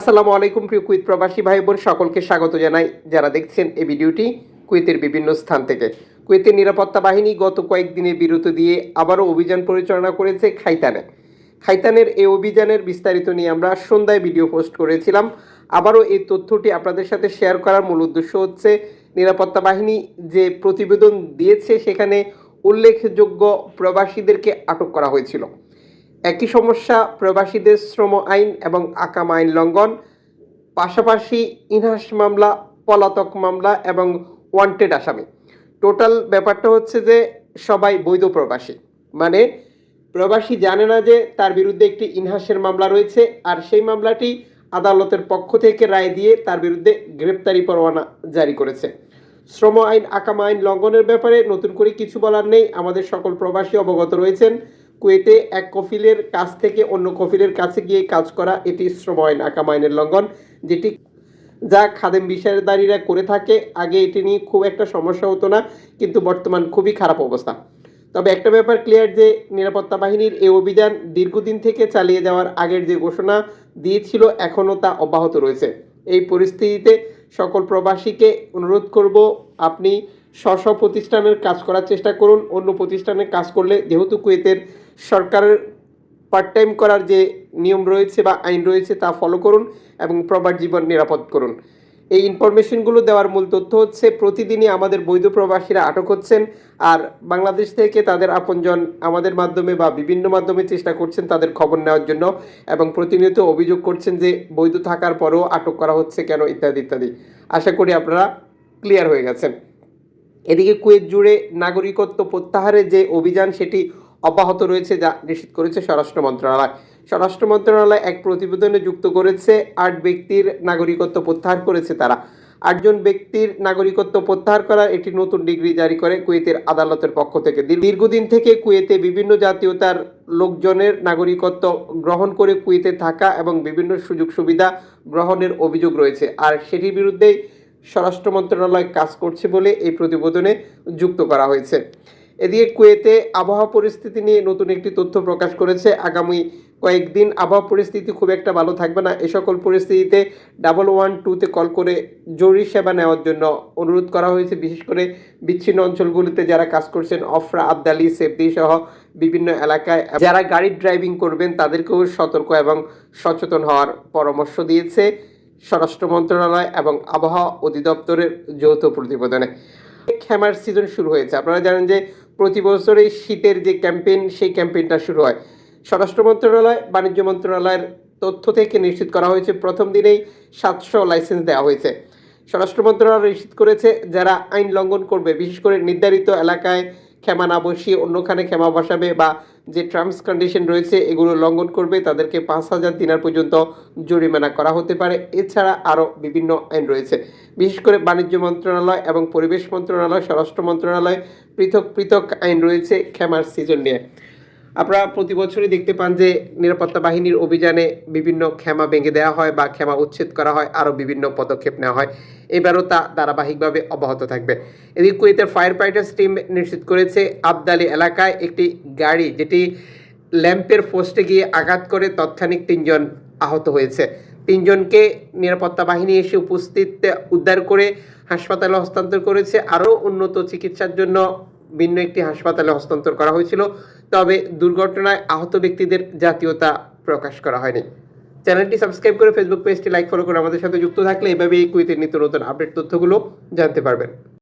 আসসালামু আলাইকুম প্রিয় কুইত প্রবাসী ভাই বোন সকলকে স্বাগত জানাই। যারা দেখছেন এই ভিডিওটি কুয়েতের বিভিন্ন স্থান থেকে। কুয়েতের নিরাপত্তা বাহিনী গত কয়েকদিনের বিরত দিয়ে আবারও অভিযান পরিচালনা করেছে খাইতানে। খাইতানের এই অভিযানের বিস্তারিত নিয়ে আমরা সন্ধ্যায় ভিডিও পোস্ট করেছিলাম। আবারও এই তথ্যটি আপনাদের সাথে শেয়ার করার মূল উদ্দেশ্য হচ্ছে, নিরাপত্তা বাহিনী যে প্রতিবেদন দিয়েছে, সেখানে উল্লেখযোগ্য প্রবাসীদেরকে আটক করা হয়েছিল। একই সমস্যা, প্রবাসীদের শ্রম আইন এবং আকাম আইন লঙ্ঘন, পাশাপাশি ইনহাস মামলা, পলাতক মামলা এবং ওয়ান্টেড আসামি। টোটাল ব্যাপারটা হচ্ছে যে, সবাই বৈধ প্রবাসী। মানে প্রবাসী জানে না যে, তার বিরুদ্ধে একটি ইনহাসের মামলা রয়েছে আর সেই মামলাটি আদালতের পক্ষ থেকে রায় দিয়ে তার বিরুদ্ধে গ্রেপ্তারি পরোয়ানা জারি করেছে। শ্রম আইন, আকাম আইন লঙ্ঘনের ব্যাপারে নতুন করে কিছু বলার নেই। আমাদের সকল প্রবাসী অবগত রয়েছেন। কুয়েতে এক কফিলের কাছ থেকে অন্য কফিলের কাছে গিয়ে কাজ করা এটি শ্রম আইন আকাম আইনের লঙ্ঘন, যেটি যা খাদেম বিষয়দারীরা করে থাকে। আগে এটি নিয়ে খুব একটা সমস্যা হতো না, কিন্তু বর্তমান খুবই খারাপ অবস্থা। তবে একটা ব্যাপার ক্লিয়ার যে, নিরাপত্তা বাহিনীর এই অভিযান দীর্ঘদিন থেকে চালিয়ে যাওয়ার আগের যে ঘোষণা দিয়েছিল, এখনও তা অব্যাহত রয়েছে। এই পরিস্থিতিতে সকল প্রবাসীকে অনুরোধ করব, আপনি স্ব স্ব প্রতিষ্ঠানের কাজ করার চেষ্টা করুন। অন্য প্রতিষ্ঠানে কাজ করলে, যেহেতু কুয়েতের সরকারের পার্ট টাইম করার যে নিয়ম রয়েছে বা আইন রয়েছে তা ফলো করুন এবং প্রবার জীবন নিরাপদ করুন। এই ইনফরমেশনগুলো দেওয়ার মূল তথ্য হচ্ছে, প্রতিদিনই আমাদের বৈধ প্রবাসীরা আটক হচ্ছেন আর বাংলাদেশ থেকে তাদের আপনজন আমাদের মাধ্যমে বা বিভিন্ন মাধ্যমে চেষ্টা করছেন তাদের খবর নেওয়ার জন্য এবং প্রতিনিয়ত অভিযোগ করছেন যে বৈধ থাকার পরেও আটক করা হচ্ছে কেন, ইত্যাদি ইত্যাদি। আশা করি আপনারা ক্লিয়ার হয়ে গেছেন। এদিকে কুয়েত জুড়ে নাগরিকত্ব প্রত্যাহারের যে অভিযান, সেটি অব্যাহত রয়েছে যা নিশ্চিত করেছে স্বরাষ্ট্র মন্ত্রণালয়। স্বরাষ্ট্র মন্ত্রণালয় এক প্রতিবেদনে যুক্ত করেছে, আট ব্যক্তির নাগরিকত্ব প্রত্যাহার করেছে তারা। আটজন ব্যক্তির নাগরিকত্ব প্রত্যাহার করার একটি নতুন ডিগ্রি জারি করে কুয়েতের আদালতের পক্ষ থেকে। দীর্ঘদিন থেকে কুয়েতে বিভিন্ন জাতীয়তার লোকজনের নাগরিকত্ব গ্রহণ করে কুয়েতে থাকা এবং বিভিন্ন সুযোগ সুবিধা গ্রহণের অভিযোগ রয়েছে। আর সেটির বিরুদ্ধেই স্বরাষ্ট্র মন্ত্রণালয় কাজ করছে বলে এই প্রতিবেদনে যুক্ত করা হয়েছে। এদিকে কুয়েতে আবহাওয়া পরিস্থিতি নিয়ে নতুন একটি তথ্য প্রকাশ করেছে। আগামী কয়েকদিন আবহাওয়া পরিস্থিতি খুব একটা ভালো থাকবে না। এ সকল পরিস্থিতিতে ডাবল ওয়ান টুতে কল করে জরুরি সেবা নেওয়ার জন্য অনুরোধ করা হয়েছে। বিশেষ করে বিচ্ছিন্ন অঞ্চলগুলিতে যারা কাজ করছেন, অফরা, আবদালি, সেফটি সহ বিভিন্ন এলাকায়, যারা গাড়ি ড্রাইভিং করবেন, তাদেরকেও সতর্ক এবং সচেতন হওয়ার পরামর্শ দিয়েছে স্বরাষ্ট্র মন্ত্রণালয় এবং আবহাওয়া অধিদপ্তরের যৌথ প্রতিবেদনে। খেমার সিজন শুরু হয়েছে। আপনারা জানেন যে প্রতি বছরে শীতের যে ক্যাম্পেইন, সেই ক্যাম্পেইনটা শুরু হয়। স্বরাষ্ট্র মন্ত্রণালয়, বাণিজ্য মন্ত্রণালয়ের তথ্য থেকে নিশ্চিত করা হয়েছে, প্রথম দিনেই সাতশো লাইসেন্স দেওয়া হয়েছে। স্বরাষ্ট্র মন্ত্রণালয় নিশ্চিত করেছে, যারা আইন লঙ্ঘন করবে, বিশেষ করে নির্ধারিত এলাকায় ক্ষমা না বসিয়ে অন্যখানে ক্ষমা বসাবে বা যে টার্মস কন্ডিশন রয়েছে এগুলো লঙ্ঘন করবে, তাদেরকে পাঁচ হাজার দিনার পর্যন্ত জরিমানা করা হতে পারে। এছাড়া আরও বিভিন্ন আইন রয়েছে। বিশেষ করে বাণিজ্য মন্ত্রণালয় এবং পরিবেশ মন্ত্রণালয়, স্বরাষ্ট্র মন্ত্রণালয় পৃথক পৃথক আইন রয়েছে ক্ষমার সিজন নিয়ে। আপনারা প্রতি বছরই দেখতে পান যে নিরাপত্তা বাহিনীর অভিযানে বিভিন্ন ক্ষমা ভেঙে দেওয়া হয় বা ক্ষমা উচ্ছেদ করা হয়, আরও বিভিন্ন পদক্ষেপ নেওয়া হয়। এবারও তা ধারাবাহিকভাবে অব্যাহত থাকবে। এদিকে কুয়েতের ফায়ার ফাইটার্স টিম নিশ্চিত করেছে, আবদালি এলাকায় একটি গাড়ি যেটি ল্যাম্পের পোস্টে গিয়ে আঘাত করে তৎক্ষণিক তিনজন আহত হয়েছে। তিনজনকে নিরাপত্তা বাহিনী এসে উপস্থিত উদ্ধার করে হাসপাতালে হস্তান্তর করেছে। আরও উন্নত চিকিৎসার জন্য ভিন্ন একটি হাসপাতালে হস্তান্তর করা হয়েছিল, তবে দুর্ঘটনায় আহত ব্যক্তিদের জাতীয়তা প্রকাশ করা হয়নি। চ্যানেলটি সাবস্ক্রাইব করে ফেসবুক পেজটি লাইক, ফলো করে আমাদের সাথে যুক্ত থাকলে এভাবে এই কুইতের নিত্য নতুন আপডেট তথ্যগুলো জানতে পারবেন।